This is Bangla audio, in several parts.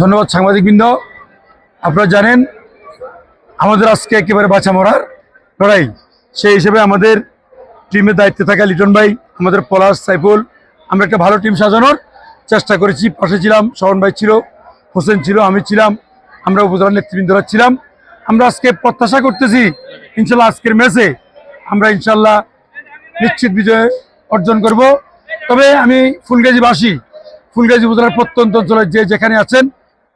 ধন্যবাদ সাংবাদিকবৃন্দ। আপনারা জানেন, আমাদের আজকে একেবারে বাঁচা মরার লড়াই। সেই হিসেবে আমাদের টিমের দায়িত্বে থাকা লিটন ভাই, আমাদের পলাশ সাইফুল, আমরা একটা ভালো টিম সাজানোর চেষ্টা করেছি। পাশে ছিলাম, শরণ ভাই ছিল, হোসেন ছিল, আমি ছিলাম, আমরা উপজেলার নেতৃবৃন্দরা ছিলাম। আমরা আজকে প্রত্যাশা করতেছি, ইনশাল্লাহ আজকের ম্যাচে আমরা ইনশাল্লাহ নিশ্চিত বিজয় অর্জন করব। তবে আমি ফুলগাজীবাসী, ফুলগাজী উপজেলার প্রত্যন্ত অঞ্চলের যে যেখানে আছেন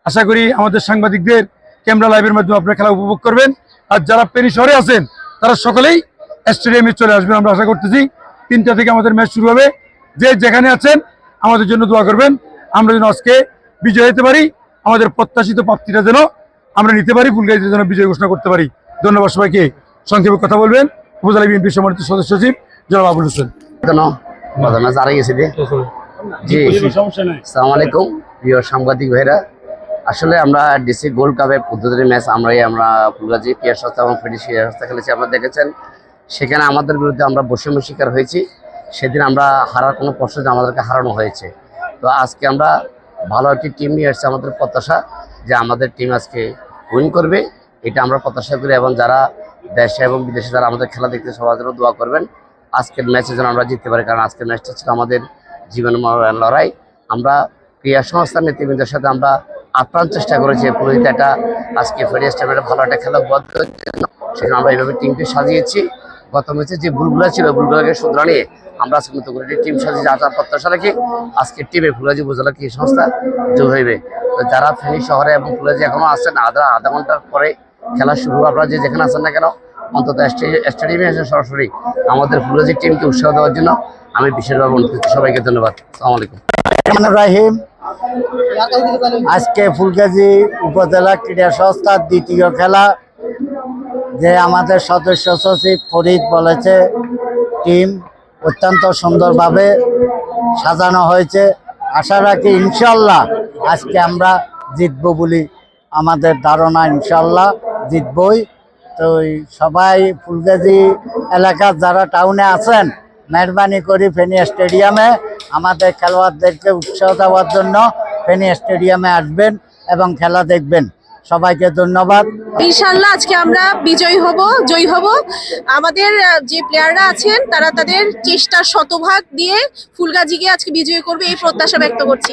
আশা করি আমাদের সাংবাদিকদের ক্যামেরা লাইভের মাধ্যমে আপনারা খেলা উপভোগ করবেন। আর যারা পেরি শহরে আছেন তারা সকলেই স্টেডিয়ামে চলে আসবেন আমরা আশা করতেছি। তিনটা থেকে আমাদের ম্যাচ শুরু হবে। যে যেখানে আছেন আমাদের জন্য দোয়া করবেন। আমরা যেন আজকে বিজয় হতে পারি আমাদের প্রত্যাশিত প্রাপ্তিটা যেন আমরা নিতে পারি ফুলগাজীতে যেন বিজয় ঘোষণা করতে পারি। ধন্যবাদ সবাইকে। সংক্ষেপে কথা বলবেন। উপজেলা বিএনপি সম্মানিত সদস্য সচিব জনাব আবুল হোসেন। জানা গেছে জি। সালাম আলাইকুম। প্রিয় সাংবাদিক ভাইরা আসলে আমরা ডিসি গোল্ড কাপের পদ্ধতির ম্যাচ আমরাই, আমরা ফুলগাজী পিয়ার সস্তা এবং ফেডিস সস্তা খেলেছি, আপনারা দেখেছেন। সেখানে আমাদের বিরুদ্ধে আমরা বৈষম্য শিকার হয়েছি। সেদিন আমরা হারার কোনো প্রশ্ন আমাদেরকে হারানো হয়েছে। তো আজকে আমরা ভালো একটি টিম নিয়ে এসেছি আমাদের প্রত্যাশা যে আমাদের টিম আজকে উইন করবে। এটা আমরা প্রত্যাশা করি এবং যারা দেশে এবং বিদেশে যারা আমাদের খেলা দেখতে সবার জন্য দোয়া করবেন। আজকের ম্যাচে যেন আমরা জিততে পারি, কারণ আজকের ম্যাচটা ছিল আমাদের জীবন লড়াই। আমরা ক্রীড়া সংস্থার নেতৃবৃন্দের সাথে আমরা আপ্রাণ চেষ্টা করেছে পুরোহিত একটা আজকে ফেরিয়াস টাইমের ভালো একটা খেলা দেওয়ার জন্য। সেজন্য আমরা এইভাবে টিমকে সাজিয়েছি। গত ম্যাচে যে ভুলগুলো ছিল ভুলগুলোকে শুধরা নিয়ে আমরা আজকে নতুন করে টিম সাজিয়েছি। আচার প্রত্যাশা রাখি আজকে টিমে ফুলাজি উপজেলা কৃষি সংস্থা যোগ হইবে। যারা ফেনী শহরে এবং ফুলাজি এখনও আসছেন, আধা আধা ঘণ্টার পরে খেলা শুরু আপনারা যে যেখানে আসেন না কেন, অন্তত স্টেডিয়ামে এসে সরাসরি আমাদের ফুলাজি টিমকে উৎসাহ দেওয়ার জন্য আমি বিশেষভাবে অনুরোধ সবাইকে ধন্যবাদ। আসসালামু আলাইকুম। রাহিম। আজকে ফুলগাজী উপজেলা ক্রীড়া সংস্থার দ্বিতীয় খেলা, যে আমাদের সদস্য সচিব ফরিদ বলেছে, টিম অত্যন্ত সুন্দরভাবে সাজানো হয়েছে। আশা রাখি ইনশাল্লাহ আজকে আমরা জিতব বলি আমাদের ধারণা ইনশাল্লাহ জিতবই। তো সবাই ফুলগাজী এলাকার যারা টাউনে আছেন, মেহরবানি করি ফেনী স্টেডিয়ামে আমাদের খেলোয়াড়দেরকে উৎসাহ দেওয়ার জন্য ফেনী স্টেডিয়ামে আসবেন এবং খেলা দেখবেন। সবাইকে ধন্যবাদ। ইনশাল্লাহ আজকে আমরা বিজয়ী হব জয়ী হব। আমাদের যে প্লেয়াররা আছেন তারা তাদের চেষ্টার শতভাগ দিয়ে ফুলগাজিকে আজকে বিজয়ী করবে এই প্রত্যাশা ব্যক্ত করছি।